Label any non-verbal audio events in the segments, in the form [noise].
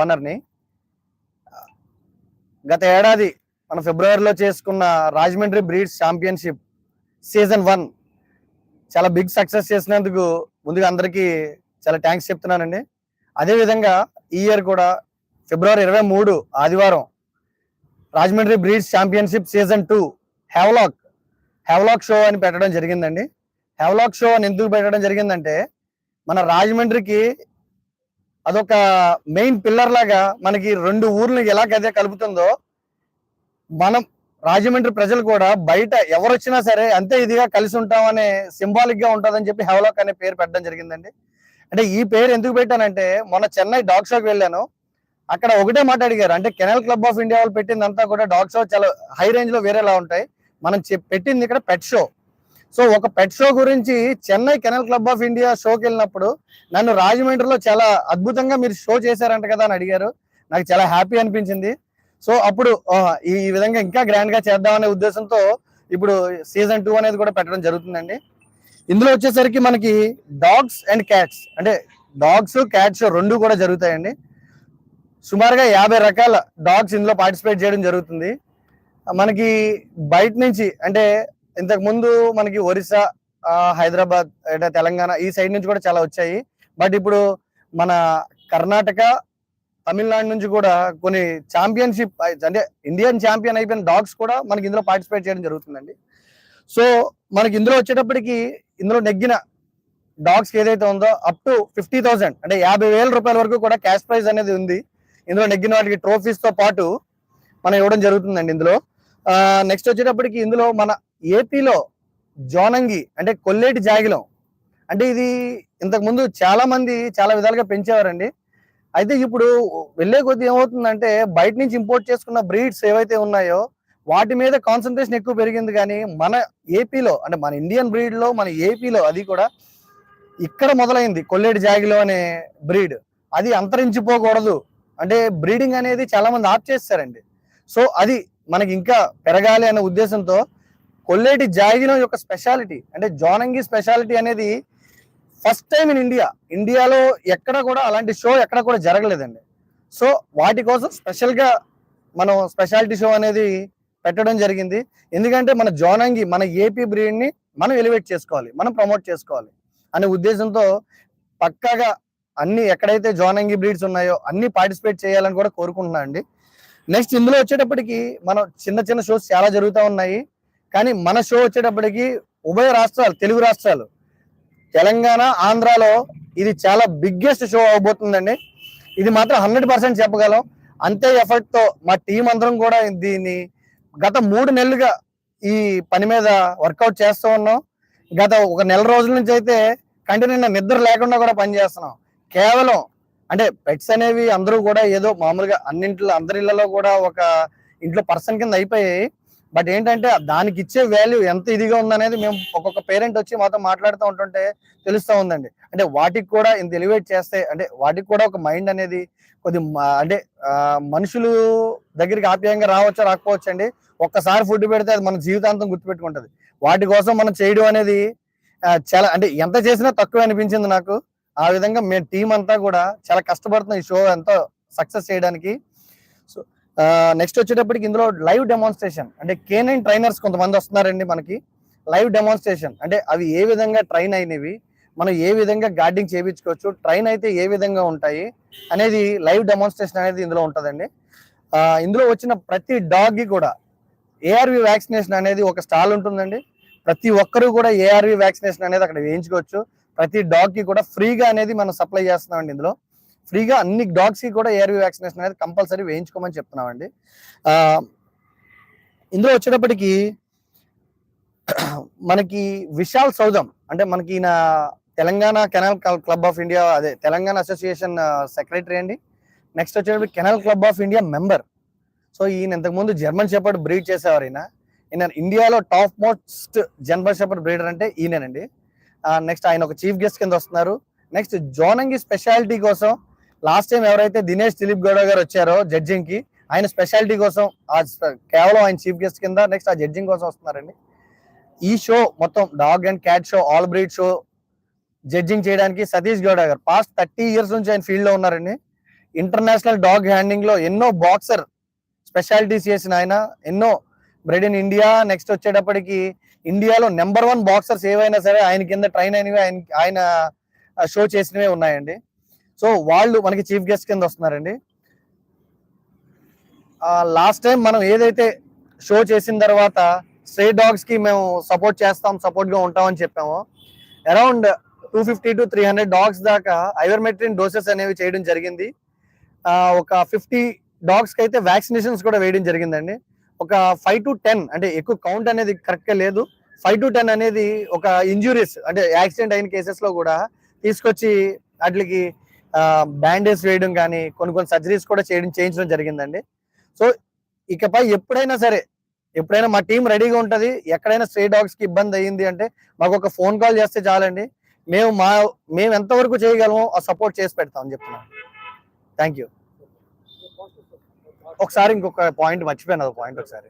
ఓనర్ని. గత ఏడాది మన ఫిబ్రవరిలో చేసుకున్న Rajahmundry breeds championship season one చాలా బిగ్ సక్సెస్ చేసినందుకు ముందుగా అందరికీ చాలా థ్యాంక్స్ చెప్తున్నానండి. అదేవిధంగా ఈ ఇయర్ కూడా ఫిబ్రవరి ఇరవై మూడు ఆదివారం Rajahmundry breeds championship season two Havelock Havelock show అని పెట్టడం జరిగిందండి. హెవలాక్ షో అని ఎందుకు పెట్టడం జరిగిందంటే మన రాజమండ్రికి అదొక మెయిన్ పిల్లర్ లాగా మనకి రెండు ఊర్లు ఎలాగైతే కలుపుతుందో మనం రాజమండ్రి ప్రజలు కూడా బయట ఎవరు వచ్చినా సరే అంతే ఇదిగా కలిసి ఉంటామనే సింబాలిక్గా ఉంటుందని చెప్పి హెవలాక్ అనే పేరు పెట్టడం జరిగిందండి. అంటే ఈ పేరు ఎందుకు పెట్టానంటే మొన్న చెన్నై డాగ్ షోకి వెళ్ళాను. అక్కడ ఒకటే మాట అడిగారు. అంటే కెనల్ క్లబ్ ఆఫ్ ఇండియా వాళ్ళు పెట్టిందంతా కూడా డాగ్ షో చాలా హై రేంజ్లో వేరేలా ఉంటాయి. మనం పెట్టింది ఇక్కడ పెట్ షో సో ఒక పెట్ షో గురించి Chennai kennel club of India షోకి వెళ్ళినప్పుడు నన్ను రాజమండ్రిలో చాలా అద్భుతంగా మీరు షో చేశారంట కదా అని అడిగారు. నాకు చాలా హ్యాపీ అనిపించింది. సో అప్పుడు ఈ ఈ విధంగా ఇంకా గ్రాండ్గా చేద్దామనే ఉద్దేశంతో ఇప్పుడు సీజన్ టూ అనేది కూడా పెట్టడం జరుగుతుందండి. ఇందులో వచ్చేసరికి మనకి డాగ్స్ అండ్ క్యాట్స్ అంటే డాగ్స్ క్యాట్స్ రెండు కూడా జరుగుతాయండి. సుమారుగా యాభై రకాల డాగ్స్ ఇందులో పార్టిసిపేట్ చేయడం జరుగుతుంది. మనకి బయట నుంచి అంటే ఇంతకు ముందు మనకి ఒరిస్సా హైదరాబాద్ అంటే తెలంగాణ ఈ సైడ్ నుంచి కూడా చాలా వచ్చాయి. బట్ ఇప్పుడు మన కర్ణాటక తమిళనాడు నుంచి కూడా కొన్ని ఛాంపియన్షిప్ అంటే ఇండియన్ ఛాంపియన్ అయిపోయిన డాగ్స్ కూడా మనకి ఇందులో పార్టిసిపేట్ చేయడం జరుగుతుందండి. సో మనకి ఇందులో వచ్చేటప్పటికి ఇందులో నెగ్గిన డాగ్స్ ఏదైతే ఉందో అప్ టు ఫిఫ్టీ థౌసండ్ అంటే యాభై వేల రూపాయల వరకు కూడా క్యాష్ ప్రైజ్ అనేది ఉంది. ఇందులో నెగ్గిన వాటికి ట్రోఫీస్తో పాటు మనం ఇవ్వడం జరుగుతుందండి ఇందులో. నెక్స్ట్ వచ్చేటప్పటికి ఇందులో మన ఏపీలో జోనంగి అంటే కొల్లేటి జాగిలం. అంటే ఇది ఇంతకుముందు చాలా మంది చాలా విధాలుగా పెంచేవారండి. అయితే ఇప్పుడు వెళ్ళే కొద్ది ఏమవుతుందంటే బయట నుంచి ఇంపోర్ట్ చేసుకున్న బ్రీడ్స్ ఏవైతే ఉన్నాయో వాటి మీద కాన్సన్ట్రేషన్ ఎక్కువ పెరిగింది కానీ మన ఏపీలో అంటే మన ఇండియన్ బ్రీడ్లో మన ఏపీలో అది కూడా ఇక్కడ మొదలైంది కొల్లేటి జాగిలో అనే బ్రీడ్ అది అంతరించిపోకూడదు. అంటే బ్రీడింగ్ అనేది చాలా మంది ఆప్ చేస్తారండి. సో అది మనకి ఇంకా పెరగాలి అనే ఉద్దేశంతో కొల్లేటి జాగిలం యొక్క స్పెషాలిటీ అంటే జోనంగి స్పెషాలిటీ అనేది ఫస్ట్ టైం ఇన్ ఇండియా. ఇండియాలో ఎక్కడ కూడా అలాంటి షో ఎక్కడ కూడా జరగలేదండి. సో వాటి కోసం స్పెషల్గా మనం స్పెషాలిటీ షో అనేది పెట్టడం జరిగింది. ఎందుకంటే మన జోనంగి మన ఏపీ బ్రీడ్ని మనం ఎలివేట్ చేసుకోవాలి మనం ప్రమోట్ చేసుకోవాలి అనే ఉద్దేశంతో పక్కాగా అన్ని ఎక్కడైతే జోనంగి బ్రీడ్స్ ఉన్నాయో అన్ని పార్టిసిపేట్ చేయాలని కూడా కోరుకుంటున్నాను అండి నెక్స్ట్ ఇందులో వచ్చేటప్పటికి మనం చిన్న చిన్న షోస్ చాలా జరుగుతూ ఉన్నాయి. కానీ మన షో వచ్చేటప్పటికి ఉభయ రాష్ట్రాలు తెలుగు రాష్ట్రాలు తెలంగాణ ఆంధ్రాలో ఇది చాలా బిగ్గెస్ట్ షో అవబోతుందండి. ఇది మాత్రం హండ్రెడ్ పర్సెంట్ చెప్పగలం. అంతే ఎఫర్ట్తో మా టీం అందరం కూడా దీన్ని గత మూడు నెలలుగా ఈ పని మీద వర్కౌట్ చేస్తూ ఉన్నాం. గత ఒక నెల రోజుల నుంచి అయితే కంటిన్యూ నిద్ర లేకుండా కూడా పని చేస్తున్నాం కేవలం అంటే పెట్స్ అనేవి అందరూ కూడా ఏదో మామూలుగా అన్నింట్లో అందరి ఇళ్ళలో కూడా ఒక ఇంట్లో పర్సన్ కింద అయిపోయాయి. బట్ ఏంటంటే దానికి ఇచ్చే వాల్యూ ఎంత ఇదిగా ఉందనేది మేము ఒక్కొక్క పేరెంట్ వచ్చి మాతో మాట్లాడుతూ ఉంటుంటే తెలుస్తూ ఉందండి. అంటే వాటికి కూడా ఇంత ఎలివేట్ చేస్తే అంటే వాటికి కూడా ఒక మైండ్ అనేది కొద్ది అంటే మనుషులు దగ్గరికి ఆప్యాయంగా రావచ్చా రాకపోవచ్చు అండి? ఒక్కసారి ఫుడ్ పెడితే అది మన జీవితాంతం గుర్తుపెట్టుకుంటుంది. వాటి కోసం మనం చేయడం అనేది చాలా అంటే ఎంత చేసినా తక్కువ అనిపించింది నాకు. ఆ విధంగా మేము టీం అంతా కూడా చాలా కష్టపడుతున్నాం ఈ షో ఎంతో సక్సెస్ చేయడానికి. సో నెక్స్ట్ వచ్చేటప్పటికి ఇందులో లైవ్ డెమాన్స్ట్రేషన్ అంటే కేనైన్ ట్రైనర్స్ కొంతమంది వస్తున్నారండి మనకి. లైవ్ డెమాన్స్ట్రేషన్ అంటే అవి ఏ విధంగా ట్రైన్ అయినవి మనం ఏ విధంగా గార్డింగ్ చేయించుకోవచ్చు ట్రైన్ అయితే ఏ విధంగా ఉంటాయి అనేది లైవ్ డెమాన్స్ట్రేషన్ అనేది ఇందులో ఉంటుందండి. ఇందులో వచ్చిన ప్రతి డాగ్కి కూడా ఏఆర్వి వ్యాక్సినేషన్ అనేది ఒక స్టాల్ ఉంటుందండి. ప్రతి ఒక్కరూ కూడా ఏఆర్వి వ్యాక్సినేషన్ అనేది అక్కడ వేయించుకోవచ్చు. ప్రతి డాగ్కి కూడా ఫ్రీగా అనేది మనం సప్లై చేస్తున్నామండి ఇందులో. ఫ్రీగా అన్ని డాగ్స్కి కూడా ఏఆర్వి వ్యాక్సినేషన్ అనేది కంపల్సరీ వేయించుకోమని చెప్తున్నామండి. ఇందులో వచ్చేటప్పటికి [clears throat] మనకి విశాల్ సౌదం అంటే మనకి ఈయన Telangana kennel club of India అదే తెలంగాణ అసోసియేషన్ సెక్రటరీ అండి. నెక్స్ట్ వచ్చేటప్పుడు kennel club of India member. So ఈయన ఇంతకుముందు జర్మన్ షెపర్డ్ బ్రీడ్ చేసేవారు ఈయన. ఈయన ఇండియాలో top most German shepherd breeder అంటే ఈయనేనండి. నెక్స్ట్ ఆయన ఒక చీఫ్ గెస్ట్ కింద వస్తున్నారు. నెక్స్ట్ జోనంగి స్పెషాలిటీ కోసం లాస్ట్ టైం ఎవరైతే దినేష్ దిలీప్ గౌడ గారు వచ్చారో జడ్జింగ్కి ఆయన స్పెషాలిటీ కోసం ఆ కేవలం ఆయన చీఫ్ గెస్ట్ కింద నెక్స్ట్ ఆ జడ్జింగ్ కోసం వస్తున్నారండి. ఈ షో మొత్తం dog and cat show all breed show judging చేయడానికి సతీష్ గౌడ గారు పాస్ట్ థర్టీ ఇయర్స్ నుంచి ఆయన ఫీల్డ్లో ఉన్నారండి. ఇంటర్నేషనల్ డాగ్ హ్యాండింగ్లో ఎన్నో బాక్సర్ స్పెషాలిటీస్ చేసిన ఆయన ఎన్నో బ్రెడ్ ఇన్ ఇండియా నెక్స్ట్ వచ్చేటప్పటికి ఇండియాలో నెంబర్ వన్ బాక్సర్స్ ఏవైనా సరే ఆయన కింద ట్రైన్ అయినవి ఆయన ఆయన షో చేసినవే ఉన్నాయండి. సో వాళ్ళు మనకి చీఫ్ గెస్ట్ కింద వస్తున్నారండి. లాస్ట్ టైం మనం ఏదైతే షో చేసిన తర్వాత స్ట్రే డాగ్స్కి మేము సపోర్ట్ చేస్తాం సపోర్ట్గా ఉంటామని చెప్పాము around two fifty to three hundred dogs దాకా ఐవర్మెట్రిన్ డోసెస్ అనేవి చేయడం జరిగింది. ఒక ఫిఫ్టీ డాగ్స్కి అయితే వ్యాక్సినేషన్స్ కూడా వేయడం జరిగిందండి. ఒక ఫైవ్ టు టెన్ అంటే ఎక్కువ కౌంట్ అనేది కరెక్ట్ లేదు. ఫైవ్ టు టెన్ అనేది ఒక ఇంజురీస్ అంటే యాక్సిడెంట్ అయిన కేసెస్లో కూడా తీసుకొచ్చి వాటికి బ్యాండేజ్ వేయడం కానీ కొన్ని కొన్ని సర్జరీస్ కూడా చేయడం చేయించడం జరిగిందండి. సో ఇకపై ఎప్పుడైనా సరే ఎప్పుడైనా మా టీం రెడీగా ఉంటుంది. ఎక్కడైనా స్ట్రే డాగ్స్కి ఇబ్బంది అయ్యింది అంటే మాకు ఒక ఫోన్ కాల్ చేస్తే చాలండి. మేము మా మేము ఎంతవరకు చేయగలమో ఆ సపోర్ట్ చేసి పెడతామని చెప్తున్నాం థ్యాంక్ యూ ఒకసారి ఇంకొక పాయింట్ మర్చిపోయాను అది పాయింట్ ఒకసారి.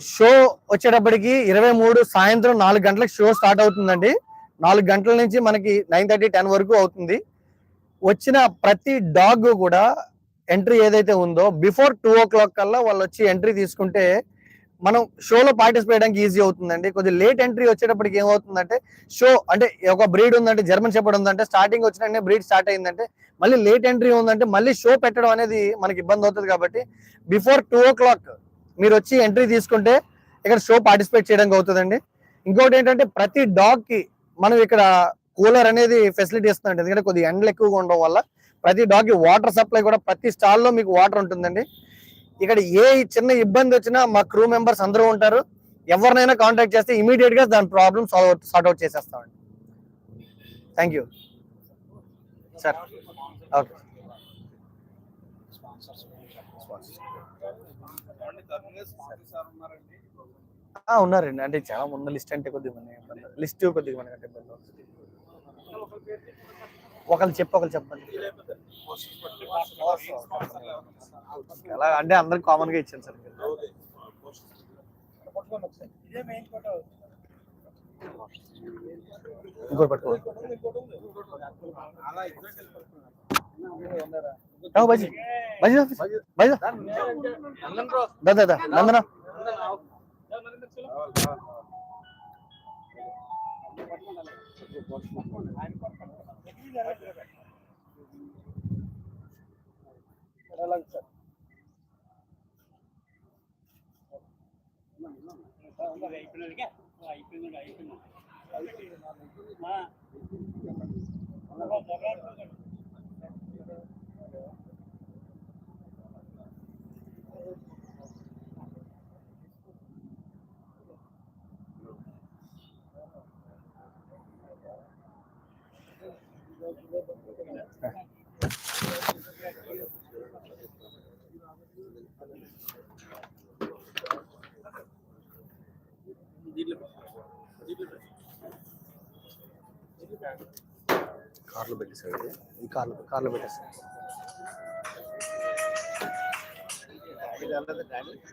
షో వచ్చేటప్పటికి ఇరవై మూడు సాయంత్రం నాలుగు గంటలకు షో స్టార్ట్ అవుతుందండి. నాలుగు గంటల నుంచి మనకి నైన్ థర్టీ టెన్ వరకు అవుతుంది. వచ్చిన ప్రతి డాగ్ కూడా ఎంట్రీ ఏదైతే ఉందో బిఫోర్ టూ ఓ క్లాక్ కల్లా వాళ్ళు వచ్చి ఎంట్రీ తీసుకుంటే మనం షోలో పార్టిసిపేట్ చేయడానికి ఈజీ అవుతుందండి. కొద్దిగా లేట్ ఎంట్రీ వచ్చేటప్పటికి ఏమవుతుందంటే షో అంటే ఒక బ్రీడ్ ఉందంటే జర్మన్ చెప్పడం ఉందంటే స్టార్టింగ్ వచ్చిన బ్రీడ్ స్టార్ట్ అయిందంటే మళ్ళీ లేట్ ఎంట్రీ ఉందంటే మళ్ళీ షో పెట్టడం అనేది మనకి ఇబ్బంది అవుతుంది కాబట్టి బిఫోర్ టూ ఓ క్లాక్ మీరు వచ్చి ఎంట్రీ తీసుకుంటే ఇక్కడ షో పార్టిసిపేట్ చేయడానికి అవుతుందండి. ఇంకోటి ఏంటంటే ప్రతి డాగ్కి మనం ఇక్కడ కూలర్ అనేది ఫెసిలిటీ ఇస్తుందండి ఎందుకంటే కొద్దిగా ఎండలు ఎక్కువగా ఉండడం వల్ల ప్రతి డాగ్కి వాటర్ సప్లై కూడా ప్రతి స్టాల్లో మీకు వాటర్ ఉంటుందండి. ఇక్కడ ఏ చిన్న ఇబ్బంది వచ్చినా మా క్రూ మెంబర్స్ అందరూ ఉంటారు. ఎవరినైనా కాంటాక్ట్ చేస్తే ఇమీడియట్గా దాని ప్రాబ్లమ్ సాల్వ్ సార్ట్ అవుట్ చేసేస్తామండి. థ్యాంక్ యూ సార్ ఓకే ఉన్నారండి. అంటే చాలా ముందు లిస్ట్ అంటే కొద్దిగా లిస్ట్ కొద్దిగా మనకంటే ఇబ్బంది ఒకళ్ళు చెప్పు ఒకళ్ళు చెప్పండి. అలా అంటే అందరికి కామన్గా ఇచ్చాను సార్. ఇంకోటి పట్టుకో. బాజీ. బాజీ బాజీ. దా దా దా నందన కార్లో పెట్టేసాడు. ఈ కార్లో కార్లో పెట్టేసాడు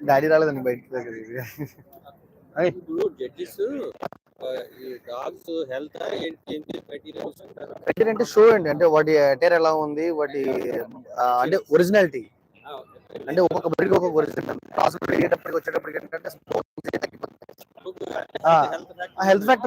డాడీ రాలేదండి బయటికి ఇప్పుడు జడ్జెస్ ఈ డాగ్స్ హెల్త్ ఏంటి ఏంటి మెటీరియల్స్ అంటారు క్రైటీరియా అంటే షో అండి. అంటే వాటి అటైర్ ఎలా ఉంది వాటి అంటే ఒరిజినాలిటీ అంటే ఒక్కొక్క బ్రీడ్ ఒక్కొక్క ఒరిజినల్ బ్రీడ్ అయ్యేటప్పటికి వచ్చేటప్పటికి ఏంటంటే హెల్త్ ఫ్యాక్టర్